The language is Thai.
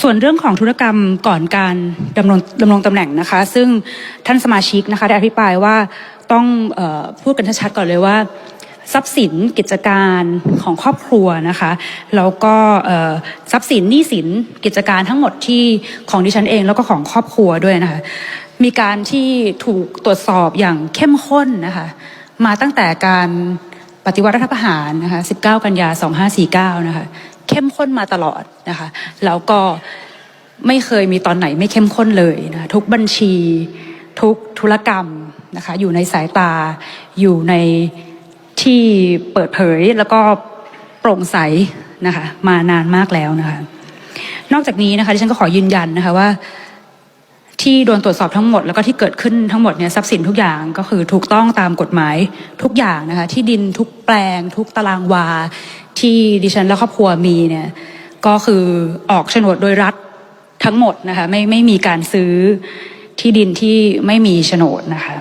ส่วนเรื่องของธุรกรรมก่อนการดำรงดำรงตำแหน่งนะคะ ซึ่งท่านสมาชิกนะคะได้อภิปรายว่าต้องออพูดกันชัดๆก่อนเลยว่า ทรัพย์สินกิจการของครอบครัวนะคะแล้วก็ทรัพย์สินหนี้สินกิจการทั้งหมดที่ของดิฉันเองแล้วก็ของครอบครัวด้วยนะคะมีการที่ถูกตรวจสอบอย่างเข้มข้นนะคะมาตั้งแต่การปฏิวัติรัฐประหารนะคะ 19 กันยา 2549 นะคะ เข้มข้นมาตลอดนะคะแล้วก็ไม่เคยมีตอนไหนไม่เข้มข้นเลยนะทุกบัญชี ทุกธุรกรรมนะคะอยู่ในสายตาอยู่ในที่เปิดเผยแล้วก็โปร่งใสนะคะมานานมากแล้วนะคะนอกจากนี้นะคะดิฉันก็ขอยืนยันนะคะว่าที่โดนตรวจสอบทั้งหมดแล้วก็ที่เกิดขึ้นทั้งหมดเนี่ยทรัพย์สินทุกอย่างก็คือถูกต้องตามกฎหมายทุกอย่างนะคะที่ดินทุกแปลง ทุกตารางวา ที่ดิฉันและครอบครัวมีเนี่ยก็คือออกโฉนดโดยรัฐทั้งหมดนะคะไม่ไม่มีการซื้อที่ดินที่ไม่มีโฉนดนะคะ